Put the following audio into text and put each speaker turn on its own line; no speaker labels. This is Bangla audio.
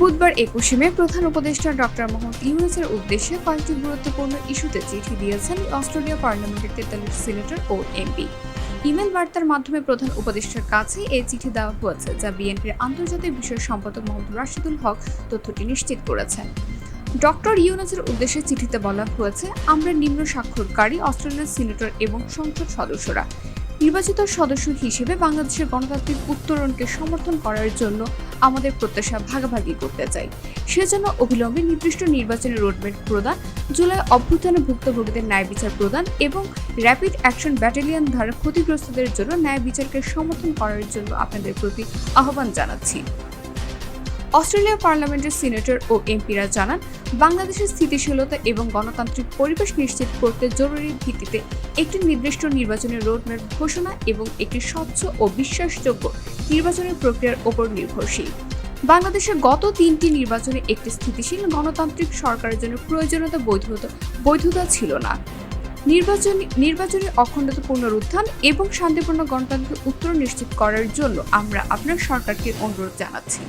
বুধবার একুশে মে প্রধান উপদেষ্টা ডক্টর মোহাম্মদ ইউনুসের উদ্দেশ্যে কয়েকটি গুরুত্বপূর্ণ ইস্যুতে চিঠি দিয়েছেন অস্ট্রেলিয়া পার্লামেন্টের তেতাল্লিশ সিনেটর ও এমপি। ইমেল বার্তার মাধ্যমে প্রধান উপদেষ্টার কাছে এই চিঠি দেওয়া হয়েছে, যা বিএনপির আন্তর্জাতিক বিষয় সম্পাদক মোহাম্মদ রাশিদুল হক তথ্যটি নিশ্চিত করেছেন। ডক্টর ইউনুসের উদ্দেশ্যে চিঠিতে বলা হয়েছে, আমরা নিম্ন স্বাক্ষরকারী অস্ট্রেলিয়ার সিনেটর এবং সংসদ সদস্যরা। নির্বাচিত সদস্য হিসেবে বাংলাদেশের গণতান্ত্রিক উত্তরণকে সমর্থন করার জন্য আমাদের প্রত্যাশা ভাগাভাগি করতে চাই। সেজন্য অবিলম্বে নির্দিষ্ট নির্বাচনের রোডম্যাপ প্রদান, জুলাই অভ্যুত্থানে ভুক্তভোগীদের ন্যায় বিচার প্রদান এবং র্যাপিড অ্যাকশন ব্যাটালিয়ন দ্বারা ক্ষতিগ্রস্তদের জন্য ন্যায় বিচারকে সমর্থন করার জন্য আপনাদের প্রতি আহ্বান জানাচ্ছি। অস্ট্রেলিয়া পার্লামেন্টের সিনেটর ও এমপিরা জানান, বাংলাদেশের স্থিতিশীলতা এবং গণতান্ত্রিক পরিবেশ নিশ্চিত করতে জরুরি ভিত্তিতে একটি নির্দিষ্ট নির্বাচনের রোডম্যাপ ঘোষণা এবং একটি স্বচ্ছ ও বিশ্বাসযোগ্য নির্বাচনের প্রক্রিয়ার ওপর নির্ভরশীল। বাংলাদেশের গত তিনটি নির্বাচনে একটি স্থিতিশীল গণতান্ত্রিক সরকারের জন্য প্রয়োজনীয়তা বৈধতা বৈধতা ছিল না। নির্বাচন, নির্বাচনী অখণ্ডতা পুনরুত্থান এবং শান্তিপূর্ণ গণতান্ত্রিক উত্তর নিশ্চিত করার জন্য আমরা আপনার সরকারকে অনুরোধ জানাচ্ছি।